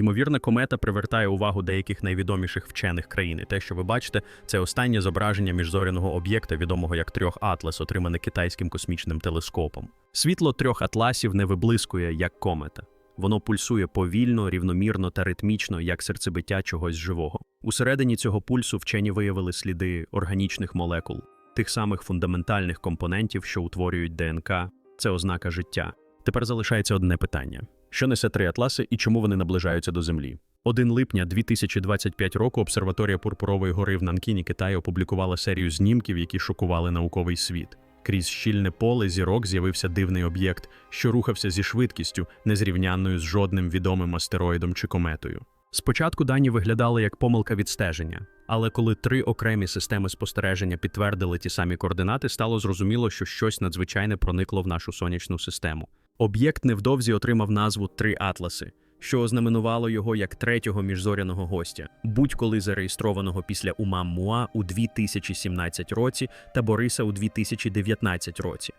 Ймовірна комета привертає увагу деяких найвідоміших вчених країн. Те, що ви бачите, це останнє зображення міжзоряного об'єкта, відомого як трьох Атлас, отримане китайським космічним телескопом. Світло трьох атласів не виблискує як комета. Воно пульсує повільно, рівномірно та ритмічно, як серцебиття чогось живого. Усередині цього пульсу вчені виявили сліди органічних молекул, тих самих фундаментальних компонентів, що утворюють ДНК. Це ознака життя. Тепер залишається одне питання: що несе три атласи і чому вони наближаються до Землі? 1 липня 2025 року обсерваторія Пурпурової гори в Нанкіні Китаю опублікувала серію знімків, які шокували науковий світ. Крізь щільне поле зірок з'явився дивний об'єкт, що рухався зі швидкістю, незрівнянною з жодним відомим астероїдом чи кометою. Спочатку дані виглядали як помилка відстеження, але коли три окремі системи спостереження підтвердили ті самі координати, стало зрозуміло, що щось надзвичайне проникло в нашу сонячну систему. Об'єкт невдовзі отримав назву Три Атласи, що ознаменувало його як третього міжзоряного гостя, будь-коли зареєстрованого після Умам Муа у 2017 році та Бориса у 2019 році.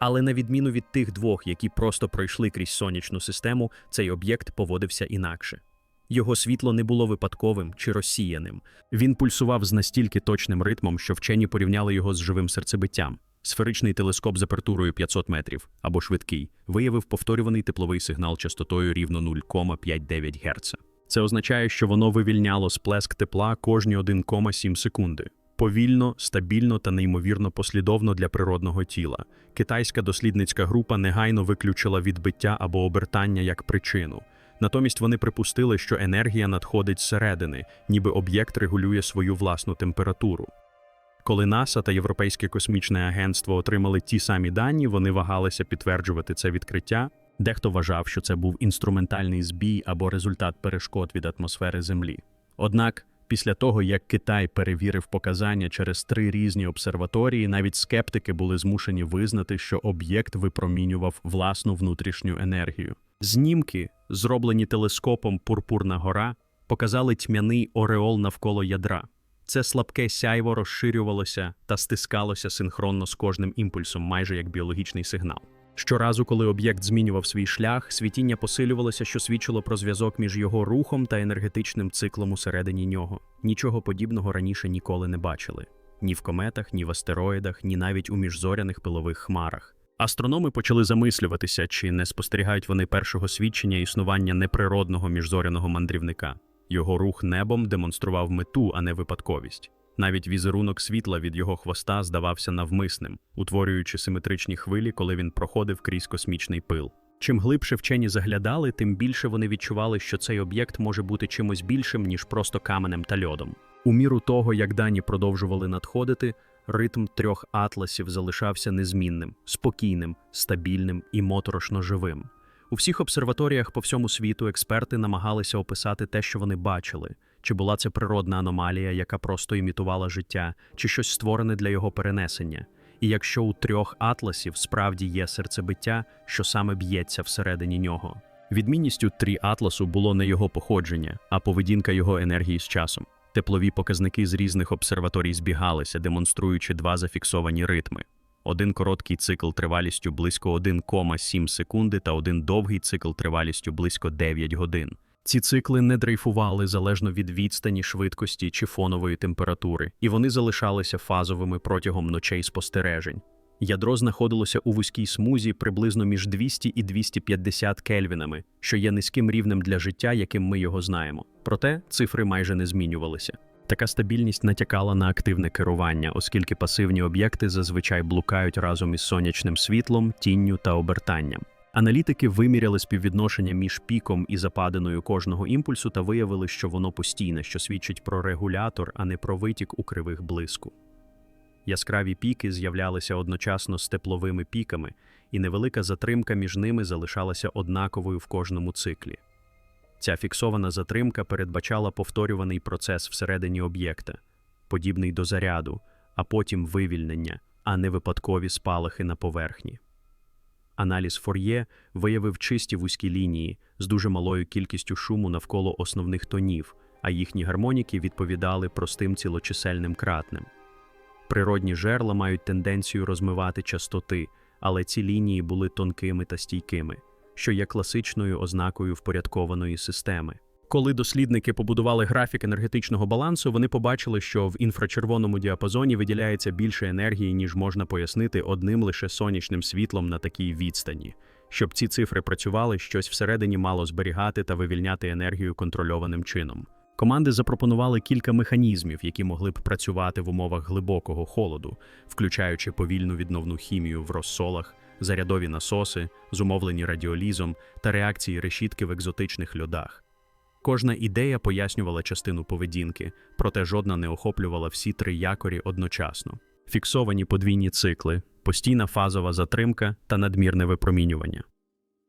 Але на відміну від тих двох, які просто пройшли крізь сонячну систему, цей об'єкт поводився інакше. Його світло не було випадковим чи розсіяним. Він пульсував з настільки точним ритмом, що вчені порівняли його з живим серцебиттям. Сферичний телескоп з апертурою 500 метрів або швидкий виявив повторюваний тепловий сигнал частотою рівно 0,59 Гц. Це означає, що воно вивільняло сплеск тепла кожні 1,7 секунди. Повільно, стабільно та неймовірно послідовно для природного тіла. Китайська дослідницька група негайно виключила відбиття або обертання як причину. Натомість вони припустили, що енергія надходить зсередини, ніби об'єкт регулює свою власну температуру. Коли НАСА та Європейське космічне агентство отримали ті самі дані, вони вагалися підтверджувати це відкриття. Дехто вважав, що це був інструментальний збій або результат перешкод від атмосфери Землі. Однак, після того, як Китай перевірив показання через три різні обсерваторії, навіть скептики були змушені визнати, що об'єкт випромінював власну внутрішню енергію. Знімки, зроблені телескопом Пурпурна гора, показали тьмяний ореол навколо ядра. Це слабке сяйво розширювалося та стискалося синхронно з кожним імпульсом, майже як біологічний сигнал. Щоразу, коли об'єкт змінював свій шлях, світіння посилювалося, що свідчило про зв'язок між його рухом та енергетичним циклом усередині нього. Нічого подібного раніше ніколи не бачили ні в кометах, ні в астероїдах, ні навіть у міжзоряних пилових хмарах. Астрономи почали замислюватися, чи не спостерігають вони першого свідчення існування неприродного міжзоряного мандрівника. Його рух небом демонстрував мету, а не випадковість. Навіть візерунок світла від його хвоста здавався навмисним, утворюючи симетричні хвилі, коли він проходив крізь космічний пил. Чим глибше вчені заглядали, тим більше вони відчували, що цей об'єкт може бути чимось більшим, ніж просто каменем та льодом. У міру того, як дані продовжували надходити, ритм трьох атласів залишався незмінним, спокійним, стабільним і моторошно живим. У всіх обсерваторіях по всьому світу експерти намагалися описати те, що вони бачили, чи була це природна аномалія, яка просто імітувала життя, чи щось створене для його перенесення. І якщо у трьох атласів справді є серцебиття, що саме б'ється всередині нього. Відмінністю трі атласу було не його походження, а поведінка його енергії з часом. Теплові показники з різних обсерваторій збігалися, демонструючи два зафіксовані ритми. Один короткий цикл тривалістю близько 1,7 секунди та один довгий цикл тривалістю близько 9 годин. Ці цикли не дрейфували залежно від відстані, швидкості чи фонової температури, і вони залишалися фазовими протягом ночей спостережень. Ядро знаходилося у вузькій смузі приблизно між 200 і 250 кельвінами, що є низьким рівнем для життя, яким ми його знаємо. Проте цифри майже не змінювалися. Така стабільність натякала на активне керування, оскільки пасивні об'єкти зазвичай блукають разом із сонячним світлом, тінню та обертанням. Аналітики виміряли співвідношення між піком і западиною кожного імпульсу та виявили, що воно постійне, що свідчить про регулятор, а не про витік у кривих блиску. Яскраві піки з'являлися одночасно з тепловими піками, і невелика затримка між ними залишалася однаковою в кожному циклі. Ця фіксована затримка передбачала повторюваний процес всередині об'єкта, подібний до заряду, а потім вивільнення, а не випадкові спалахи на поверхні. Аналіз Фор'є виявив чисті вузькі лінії з дуже малою кількістю шуму навколо основних тонів, а їхні гармоніки відповідали простим цілочисельним кратним. Природні жерла мають тенденцію розмивати частоти, але ці лінії були тонкими та стійкими, що є класичною ознакою впорядкованої системи. Коли дослідники побудували графік енергетичного балансу, вони побачили, що в інфрачервоному діапазоні виділяється більше енергії, ніж можна пояснити одним лише сонячним світлом на такій відстані. Щоб ці цифри працювали, щось всередині мало зберігати та вивільняти енергію контрольованим чином. Команди запропонували кілька механізмів, які могли б працювати в умовах глибокого холоду, включаючи повільну відновну хімію в розсолах, зарядові насоси, зумовлені радіолізом та реакції решітки в екзотичних льодах. Кожна ідея пояснювала частину поведінки, проте жодна не охоплювала всі три якорі одночасно. Фіксовані подвійні цикли, постійна фазова затримка та надмірне випромінювання.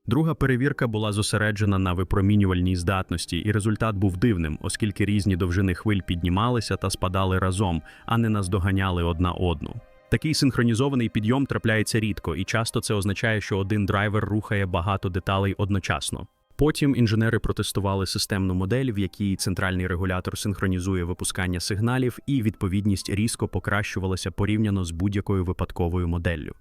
Друга перевірка була зосереджена на випромінювальній здатності, і результат був дивним, оскільки різні довжини хвиль піднімалися та спадали разом, а не наздоганяли одна одну. Такий синхронізований підйом трапляється рідко, і часто це означає, що один драйвер рухає багато деталей одночасно. Потім інженери протестували системну модель, в якій центральний регулятор синхронізує випускання сигналів, і відповідність різко покращувалася порівняно з будь-якою випадковою моделлю.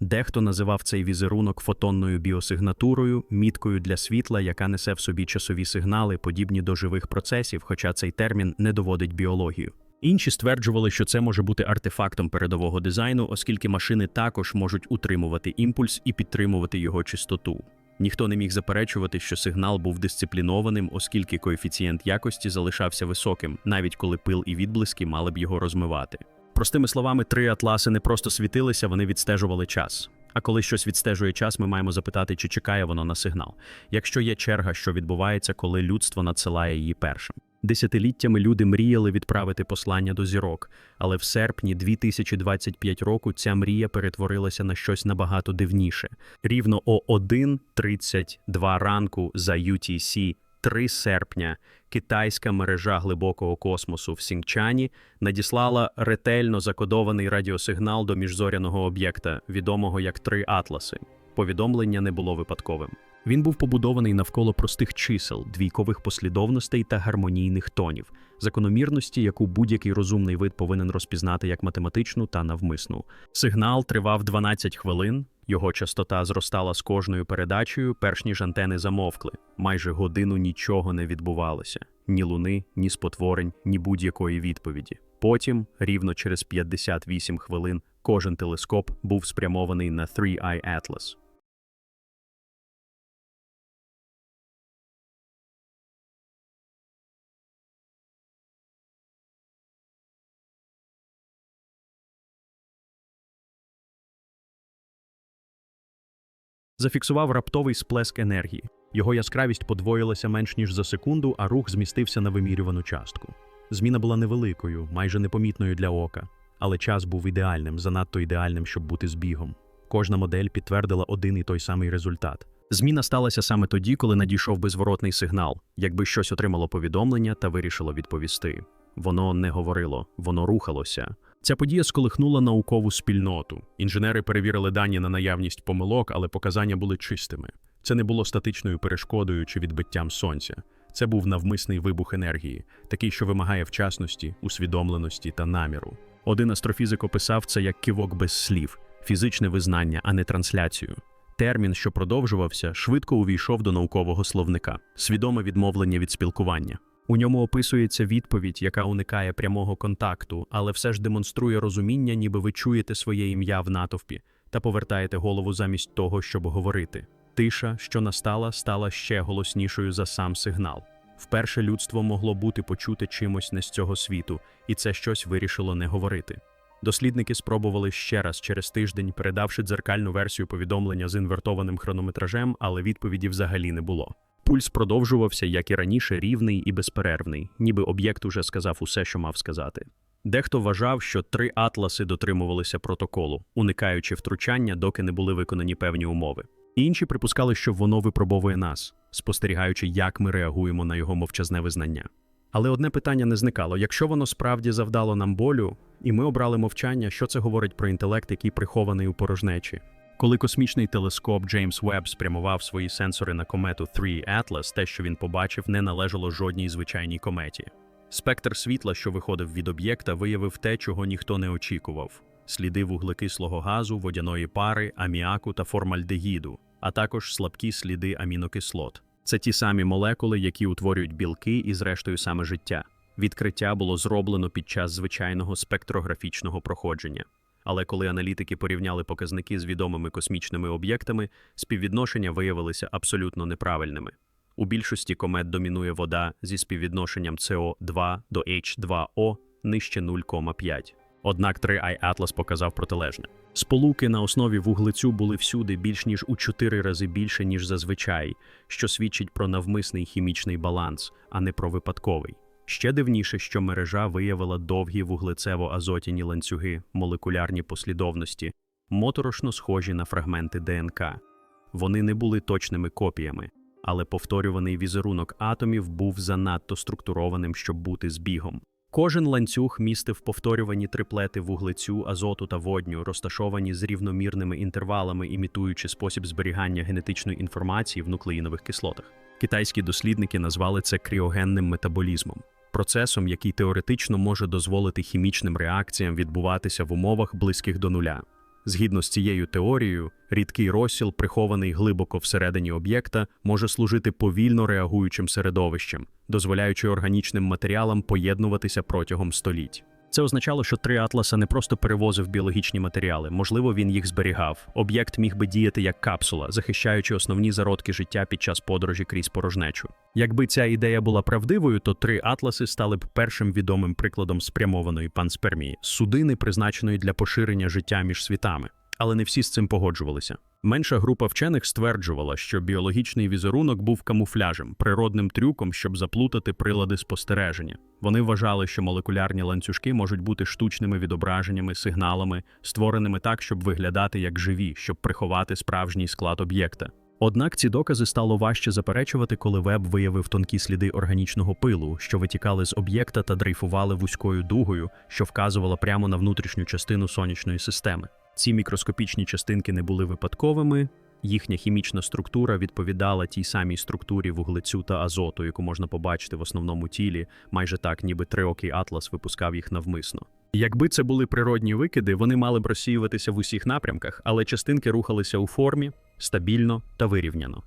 Дехто називав цей візерунок фотонною біосигнатурою, міткою для світла, яка несе в собі часові сигнали, подібні до живих процесів, хоча цей термін не доводить біологію. Інші стверджували, що це може бути артефактом передового дизайну, оскільки машини також можуть утримувати імпульс і підтримувати його чистоту. Ніхто не міг заперечувати, що сигнал був дисциплінованим, оскільки коефіцієнт якості залишався високим, навіть коли пил і відблиски мали б його розмивати. Простими словами, три атласи не просто світилися, вони відстежували час. А коли щось відстежує час, ми маємо запитати, чи чекає воно на сигнал. Якщо є черга, що відбувається, коли людство надсилає її першим. Десятиліттями люди мріяли відправити послання до зірок, але в серпні 2025 року ця мрія перетворилася на щось набагато дивніше. Рівно о 1.32 ранку за UTC 3 серпня китайська мережа глибокого космосу в Сінчані надіслала ретельно закодований радіосигнал до міжзоряного об'єкта, відомого як три атласи. Повідомлення не було випадковим. Він був побудований навколо простих чисел, двійкових послідовностей та гармонійних тонів, закономірності, яку будь-який розумний вид повинен розпізнати як математичну та навмисну. Сигнал тривав 12 хвилин. Його частота зростала з кожною передачею, перш ніж антени замовкли. Майже годину нічого не відбувалося: ні луни, ні спотворень, ні будь-якої відповіді. Потім, рівно через 58 хвилин, кожен телескоп був спрямований на 3i Atlas. Зафіксував раптовий сплеск енергії. Його яскравість подвоїлася менш ніж за секунду, а рух змістився на вимірювану частку. Зміна була невеликою, майже непомітною для ока, але час був ідеальним, занадто ідеальним, щоб бути збігом. Кожна модель підтвердила один і той самий результат. Зміна сталася саме тоді, коли надійшов безворотний сигнал, якби щось отримало повідомлення та вирішило відповісти. Воно не говорило, воно рухалося. Ця подія сколихнула наукову спільноту. Інженери перевірили дані на наявність помилок, але показання були чистими. Це не було статичною перешкодою чи відбиттям сонця. Це був навмисний вибух енергії, такий, що вимагає вчасності, усвідомленості та наміру. Один астрофізик описав це як кивок без слів, фізичне визнання, а не трансляцію. Термін, що продовжувався, швидко увійшов до наукового словника, свідоме відмовлення від спілкування. У ньому описується відповідь, яка уникає прямого контакту, але все ж демонструє розуміння, ніби ви чуєте своє ім'я в натовпі та повертаєте голову замість того, щоб говорити. Тиша, що настала, стала ще голоснішою за сам сигнал. Вперше людство могло бути почуте чимось не з цього світу, і це щось вирішило не говорити. Дослідники спробували ще раз через тиждень, передавши дзеркальну версію повідомлення з інвертованим хронометражем, але відповіді взагалі не було. Пульс продовжувався, як і раніше, рівний і безперервний, ніби об'єкт уже сказав усе, що мав сказати. Дехто вважав, що три атласи дотримувалися протоколу, уникаючи втручання, доки не були виконані певні умови. Інші припускали, що воно випробовує нас, спостерігаючи, як ми реагуємо на його мовчазне визнання. Але одне питання не зникало: якщо воно справді завдало нам болю, і ми обрали мовчання, що це говорить про інтелект, який прихований у порожнечі? Коли космічний телескоп Джеймс Веб спрямував свої сенсори на комету 3 Atlas, те, що він побачив, не належало жодній звичайній кометі. Спектр світла, що виходив від об'єкта, виявив те, чого ніхто не очікував: сліди вуглекислого газу, водяної пари, аміаку та формальдегіду, а також слабкі сліди амінокислот. Це ті самі молекули, які утворюють білки і, зрештою, саме життя. Відкриття було зроблено під час звичайного спектрографічного проходження. Але коли аналітики порівняли показники з відомими космічними об'єктами, співвідношення виявилися абсолютно неправильними. У більшості комет домінує вода зі співвідношенням СО2 до H2O нижче 0,5. Однак 3i Atlas показав протилежне. Сполуки на основі вуглецю були всюди більш ніж у 4 рази більше, ніж зазвичай, що свідчить про навмисний хімічний баланс, а не про випадковий. Ще дивніше, що мережа виявила довгі вуглецево-азотяні ланцюги, молекулярні послідовності, моторошно схожі на фрагменти ДНК. Вони не були точними копіями, але повторюваний візерунок атомів був занадто структурованим, щоб бути збігом. Кожен ланцюг містив повторювані триплети вуглецю, азоту та водню, розташовані з рівномірними інтервалами, імітуючи спосіб зберігання генетичної інформації в нуклеїнових кислотах. Китайські дослідники назвали це кріогенним метаболізмом, процесом, який теоретично може дозволити хімічним реакціям відбуватися в умовах близьких до нуля. Згідно з цією теорією, рідкий розсіл, прихований глибоко всередині об'єкта, може служити повільно реагуючим середовищем, дозволяючи органічним матеріалам поєднуватися протягом століть. Це означало, що три атласа не просто перевозив біологічні матеріали, можливо, він їх зберігав. Об'єкт міг би діяти як капсула, захищаючи основні зародки життя під час подорожі крізь порожнечу. Якби ця ідея була правдивою, то три атласи стали б першим відомим прикладом спрямованої панспермії, судини, призначеної для поширення життя між світами. Але не всі з цим погоджувалися. Менша група вчених стверджувала, що біологічний візерунок був камуфляжем, природним трюком, щоб заплутати прилади спостереження. Вони вважали, що молекулярні ланцюжки можуть бути штучними відображеннями, сигналами, створеними так, щоб виглядати як живі, щоб приховати справжній склад об'єкта. Однак ці докази стало важче заперечувати, коли Веб виявив тонкі сліди органічного пилу, що витікали з об'єкта та дрейфували вузькою дугою, що вказувала прямо на внутрішню частину сонячної системи. Ці мікроскопічні частинки не були випадковими. Їхня хімічна структура відповідала тій самій структурі вуглецю та азоту, яку можна побачити в основному тілі, майже так, ніби триокий атлас випускав їх навмисно. Якби це були природні викиди, вони мали б розсіюватися в усіх напрямках, але частинки рухалися у формі стабільно та вирівняно.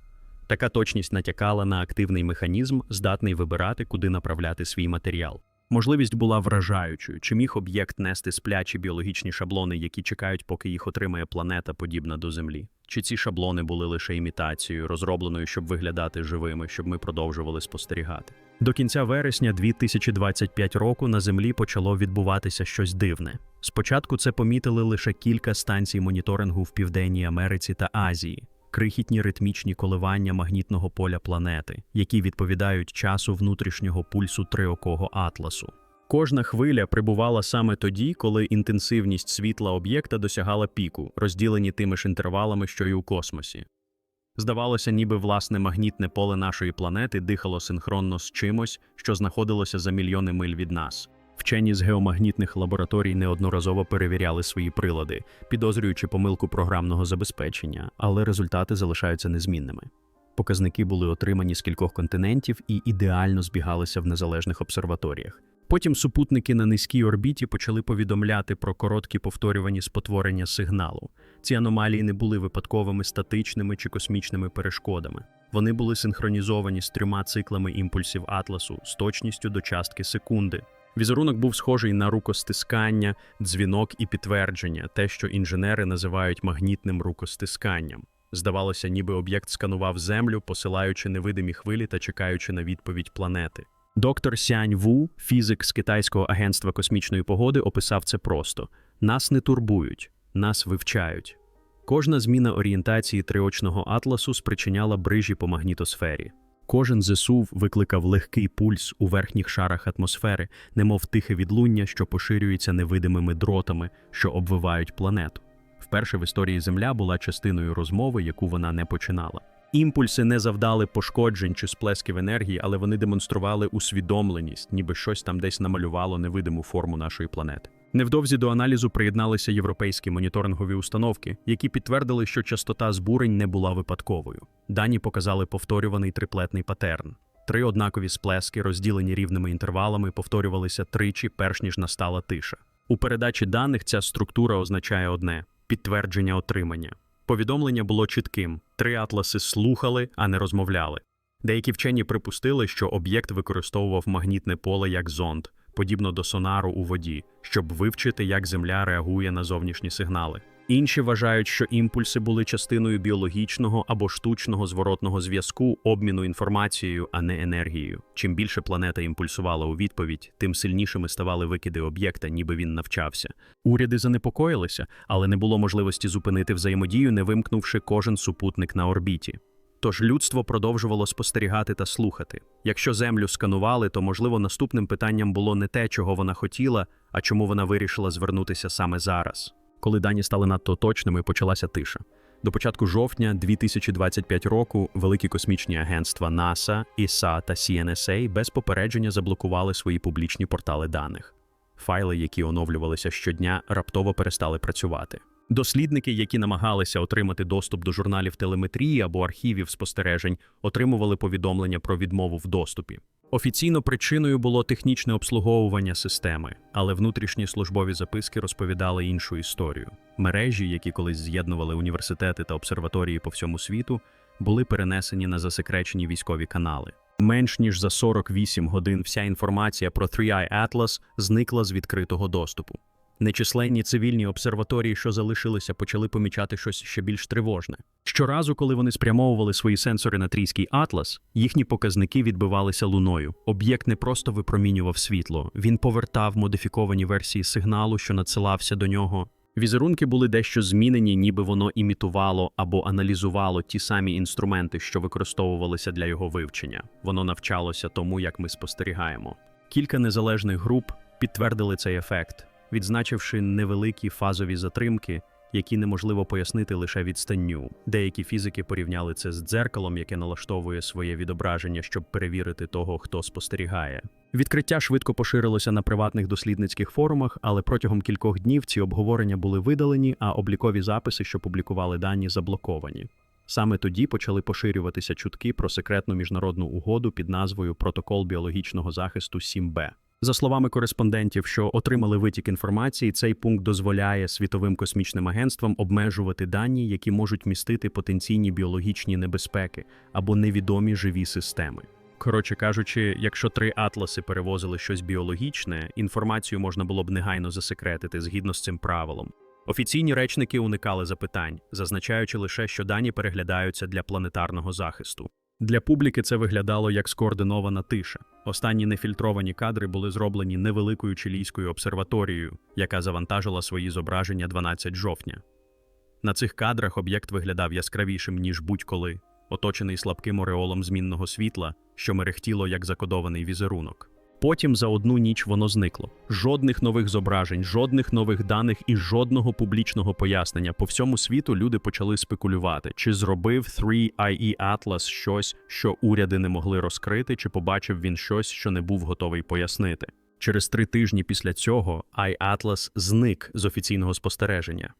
Така точність натякала на активний механізм, здатний вибирати, куди направляти свій матеріал. Можливість була вражаючою, чи міг об'єкт нести сплячі біологічні шаблони, які чекають, поки їх отримає планета, подібна до Землі. Чи ці шаблони були лише імітацією, розробленою, щоб виглядати живими, щоб ми продовжували спостерігати? До кінця вересня 2025 року на Землі почало відбуватися щось дивне. Спочатку це помітили лише кілька станцій моніторингу в Південній Америці та Азії. Крихітні ритмічні коливання магнітного поля планети, які відповідають часу внутрішнього пульсу триокого атласу. Кожна хвиля прибувала саме тоді, коли інтенсивність світла об'єкта досягала піку, розділені тими ж інтервалами, що й у космосі. Здавалося, ніби власне магнітне поле нашої планети дихало синхронно з чимось, що знаходилося за мільйони миль від нас. Вчені з геомагнітних лабораторій неодноразово перевіряли свої прилади, підозрюючи помилку програмного забезпечення, але результати залишаються незмінними. Показники були отримані з кількох континентів і ідеально збігалися в незалежних обсерваторіях. Потім супутники на низькій орбіті почали повідомляти про короткі повторювані спотворення сигналу. Ці аномалії не були випадковими статичними чи космічними перешкодами. Вони були синхронізовані з трьома циклами імпульсів атласу з точністю до частки секунди. Візерунок був схожий на рукостискання, дзвінок і підтвердження, те, що інженери називають магнітним рукостисканням. Здавалося, ніби об'єкт сканував Землю, посилаючи невидимі хвилі та чекаючи на відповідь планети. Доктор Сянь Ву, фізик з Китайського агентства космічної погоди, описав це просто: нас не турбують, нас вивчають. Кожна зміна орієнтації триочного атласу спричиняла брижі по магнітосфері. Кожен зесув викликав легкий пульс у верхніх шарах атмосфери, немов тихе відлуння, що поширюється невидимими дротами, що обвивають планету. Вперше в історії Земля була частиною розмови, яку вона не починала. Імпульси не завдали пошкоджень чи сплесків енергії, але вони демонстрували усвідомленість, ніби щось там десь намалювало невидиму форму нашої планети. Невдовзі до аналізу приєдналися європейські моніторингові установки, які підтвердили, що частота збурень не була випадковою. Дані показали повторюваний триплетний патерн. Три однакові сплески, розділені рівними інтервалами, повторювалися тричі, перш ніж настала тиша. У передачі даних ця структура означає одне підтвердження отримання. Повідомлення було чітким: три атласи слухали, а не розмовляли. Деякі вчені припустили, що об'єкт використовував магнітне поле як зонд, подібно до сонару у воді, щоб вивчити, як Земля реагує на зовнішні сигнали. Інші вважають, що імпульси були частиною біологічного або штучного зворотного зв'язку обміну інформацією, а не енергією. Чим більше планета імпульсувала у відповідь, тим сильнішими ставали викиди об'єкта, ніби він навчався. Уряди занепокоїлися, але не було можливості зупинити взаємодію, не вимкнувши кожен супутник на орбіті. Тож людство продовжувало спостерігати та слухати. Якщо землю сканували, то можливо наступним питанням було не те, чого вона хотіла, а чому вона вирішила звернутися саме зараз. Коли дані стали надто точними, почалася тиша. До початку жовтня 2025 року великі космічні агентства NASA, ESA та CNSA без попередження заблокували свої публічні портали даних. Файли, які оновлювалися щодня, раптово перестали працювати. Дослідники, які намагалися отримати доступ до журналів телеметрії або архівів спостережень, отримували повідомлення про відмову в доступі. Офіційно причиною було технічне обслуговування системи, але внутрішні службові записки розповідали іншу історію. Мережі, які колись з'єднували університети та обсерваторії по всьому світу, були перенесені на засекречені військові канали. Менш ніж за 48 годин вся інформація про 3i Atlas зникла з відкритого доступу. Нечисленні цивільні обсерваторії, що залишилися, почали помічати щось ще більш тривожне. Щоразу, коли вони спрямовували свої сенсори на трійський атлас, їхні показники відбивалися луною. Об'єкт не просто випромінював світло, він повертав модифіковані версії сигналу, що надсилався до нього. Візерунки були дещо змінені, ніби воно імітувало або аналізувало ті самі інструменти, що використовувалися для його вивчення. Воно навчалося тому, як ми спостерігаємо. Кілька незалежних груп підтвердили цей ефект відзначивши невеликі фазові затримки, які неможливо пояснити лише відстанню. Деякі фізики порівняли це з дзеркалом, яке налаштовує своє відображення, щоб перевірити того, хто спостерігає. Відкриття швидко поширилося на приватних дослідницьких форумах, але протягом кількох днів ці обговорення були видалені, а облікові записи, що публікували дані, заблоковані. Саме тоді почали поширюватися чутки про секретну міжнародну угоду під назвою Протокол біологічного захисту 7Б. За словами кореспондентів, що отримали витік інформації, цей пункт дозволяє світовим космічним агентствам обмежувати дані, які можуть містити потенційні біологічні небезпеки або невідомі живі системи. Коротше кажучи, якщо три атласи перевозили щось біологічне, інформацію можна було б негайно засекретити згідно з цим правилом. Офіційні речники уникали запитань, зазначаючи лише, що дані переглядаються для планетарного захисту. Для публіки це виглядало як скоординована тиша. Останні нефільтровані кадри були зроблені невеликою чилійською обсерваторією, яка завантажила свої зображення 12 жовтня. На цих кадрах об'єкт виглядав яскравішим, ніж будь-коли, оточений слабким ореолом змінного світла, що мерехтіло як закодований візерунок. Потім за одну ніч воно зникло. Жодних нових зображень, жодних нових даних і жодного публічного пояснення. По всьому світу люди почали спекулювати, чи зробив 3IE Atlas щось, що уряди не могли розкрити, чи побачив він щось, що не був готовий пояснити. Через три тижні після цього iAtlas зник з офіційного спостереження.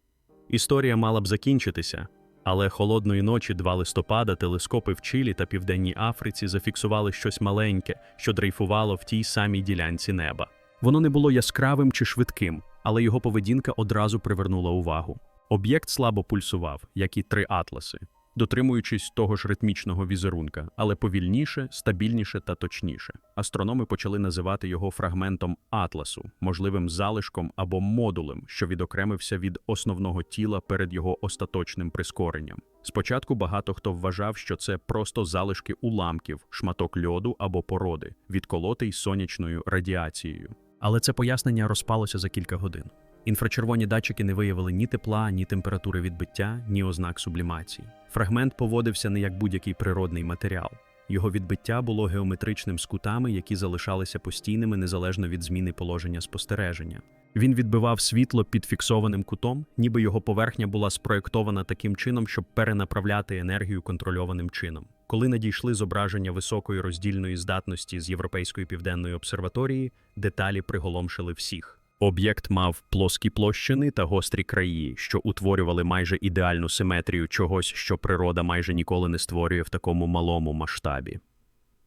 Історія мала б закінчитися, але холодної ночі 2 листопада телескопи в Чилі та Південній Африці зафіксували щось маленьке, що дрейфувало в тій самій ділянці неба. Воно не було яскравим чи швидким, але його поведінка одразу привернула увагу. Об'єкт слабо пульсував, як і три атласи дотримуючись того ж ритмічного візерунка, але повільніше, стабільніше та точніше. Астрономи почали називати його фрагментом атласу, можливим залишком або модулем, що відокремився від основного тіла перед його остаточним прискоренням. Спочатку багато хто вважав, що це просто залишки уламків, шматок льоду або породи, відколотий сонячною радіацією. Але це пояснення розпалося за кілька годин. Інфрачервоні датчики не виявили ні тепла, ні температури відбиття, ні ознак сублімації. Фрагмент поводився не як будь-який природний матеріал. Його відбиття було геометричним з кутами, які залишалися постійними незалежно від зміни положення спостереження. Він відбивав світло під фіксованим кутом, ніби його поверхня була спроєктована таким чином, щоб перенаправляти енергію контрольованим чином. Коли надійшли зображення високої роздільної здатності з Європейської південної обсерваторії, деталі приголомшили всіх. Об'єкт мав плоскі площини та гострі краї, що утворювали майже ідеальну симетрію чогось, що природа майже ніколи не створює в такому малому масштабі.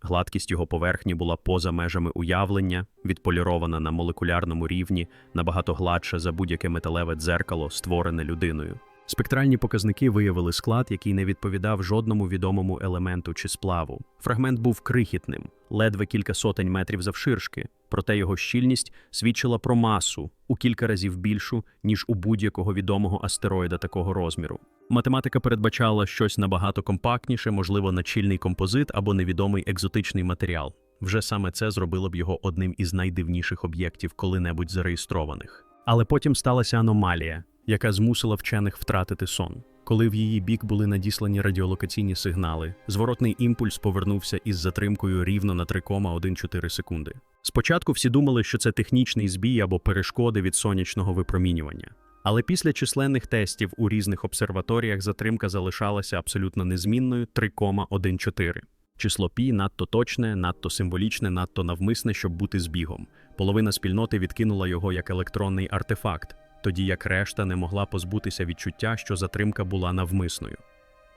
Гладкість його поверхні була поза межами уявлення, відполірована на молекулярному рівні, набагато гладша за будь-яке металеве дзеркало, створене людиною. Спектральні показники виявили склад, який не відповідав жодному відомому елементу чи сплаву. Фрагмент був крихітним, ледве кілька сотень метрів завширшки, проте його щільність свідчила про масу у кілька разів більшу, ніж у будь-якого відомого астероїда такого розміру. Математика передбачала щось набагато компактніше, можливо, начільний композит або невідомий екзотичний матеріал. Вже саме це зробило б його одним із найдивніших об'єктів коли-небудь зареєстрованих. Але потім сталася аномалія, яка змусила вчених втратити сон. Коли в її бік були надіслані радіолокаційні сигнали, зворотний імпульс повернувся із затримкою рівно на 3,14 секунди. Спочатку всі думали, що це технічний збій або перешкоди від сонячного випромінювання. Але після численних тестів у різних обсерваторіях затримка залишалася абсолютно незмінною 3,14. Число пі надто точне, надто символічне, надто навмисне, щоб бути збігом. Половина спільноти відкинула його як електронний артефакт, тоді як решта не могла позбутися відчуття, що затримка була навмисною.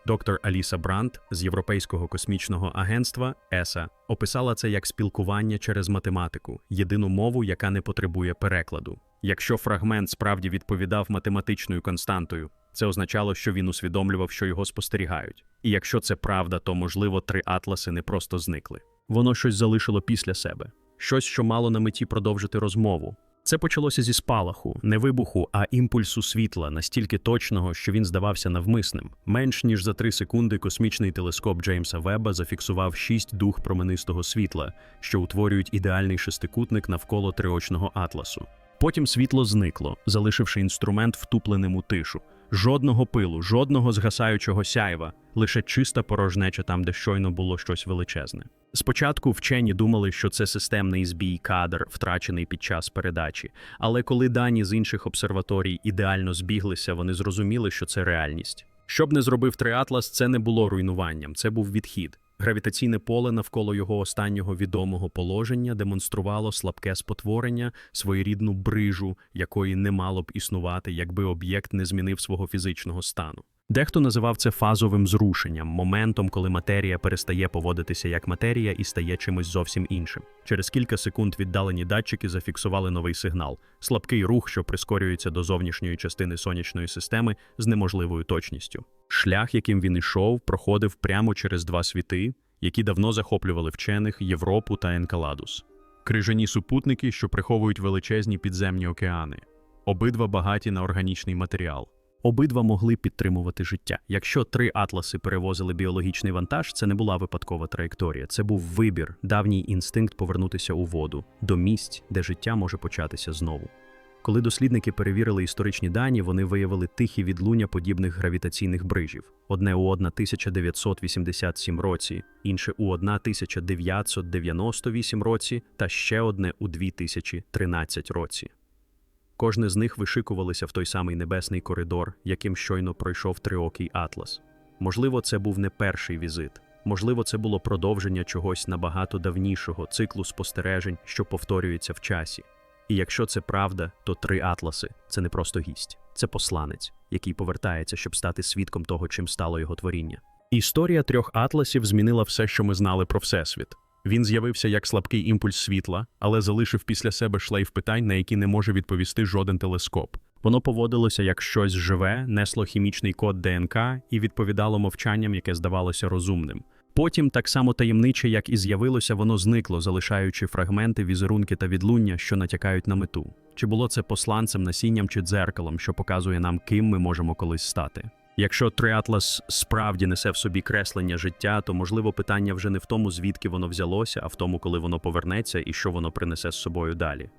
Доктор Аліса Брандт з Європейського космічного агентства ЕСА описала це як спілкування через математику, єдину мову, яка не потребує перекладу. Якщо фрагмент справді відповідав математичною константою, це означало, що він усвідомлював, що його спостерігають. І якщо це правда, то можливо три атласи не просто зникли. Воно щось залишило після себе, щось, що мало на меті продовжити розмову. Це почалося зі спалаху, не вибуху, а імпульсу світла, настільки точного, що він здавався навмисним. Менш ніж за три секунди космічний телескоп Джеймса Веба зафіксував шість дух променистого світла, що утворюють ідеальний шестикутник навколо триочного атласу. Потім світло зникло, залишивши інструмент втупленим у тишу. Жодного пилу, жодного згасаючого сяйва, лише чиста порожнеча там, де щойно було щось величезне. Спочатку вчені думали, що це системний збій кадр, втрачений під час передачі. Але коли дані з інших обсерваторій ідеально збіглися, вони зрозуміли, що це реальність. Щоб не зробив триатлас, це не було руйнуванням, це був відхід. Гравітаційне поле навколо його останнього відомого положення демонструвало слабке спотворення, своєрідну брижу, якої не мало б існувати, якби об'єкт не змінив свого фізичного стану. Дехто називав це фазовим зрушенням, моментом, коли матерія перестає поводитися як матерія і стає чимось зовсім іншим. Через кілька секунд віддалені датчики зафіксували новий сигнал слабкий рух, що прискорюється до зовнішньої частини сонячної системи з неможливою точністю. Шлях, яким він ішов, проходив прямо через два світи, які давно захоплювали вчених Європу та Енкаладус. Крижані супутники, що приховують величезні підземні океани, обидва багаті на органічний матеріал. Обидва могли підтримувати життя. Якщо три атласи перевозили біологічний вантаж, це не була випадкова траєкторія. Це був вибір, давній інстинкт повернутися у воду, до місць, де життя може початися знову. Коли дослідники перевірили історичні дані, вони виявили тихі відлуння подібних гравітаційних брижів: одне у 1987 році, інше у 1998 році та ще одне у 2013 році. Кожне з них вишикувалися в той самий небесний коридор, яким щойно пройшов триокий атлас. Можливо, це був не перший візит. Можливо, це було продовження чогось набагато давнішого циклу спостережень, що повторюється в часі. І якщо це правда, то три атласи це не просто гість, це посланець, який повертається, щоб стати свідком того, чим стало його творіння. Історія трьох атласів змінила все, що ми знали про Всесвіт. Він з'явився як слабкий імпульс світла, але залишив після себе шлейф питань, на які не може відповісти жоден телескоп. Воно поводилося як щось живе, несло хімічний код ДНК і відповідало мовчанням, яке здавалося розумним. Потім, так само таємниче, як і з'явилося, воно зникло, залишаючи фрагменти, візерунки та відлуння, що натякають на мету. Чи було це посланцем, насінням чи дзеркалом, що показує нам, ким ми можемо колись стати? Якщо триатлас справді несе в собі креслення життя, то можливо питання вже не в тому, звідки воно взялося, а в тому, коли воно повернеться і що воно принесе з собою далі.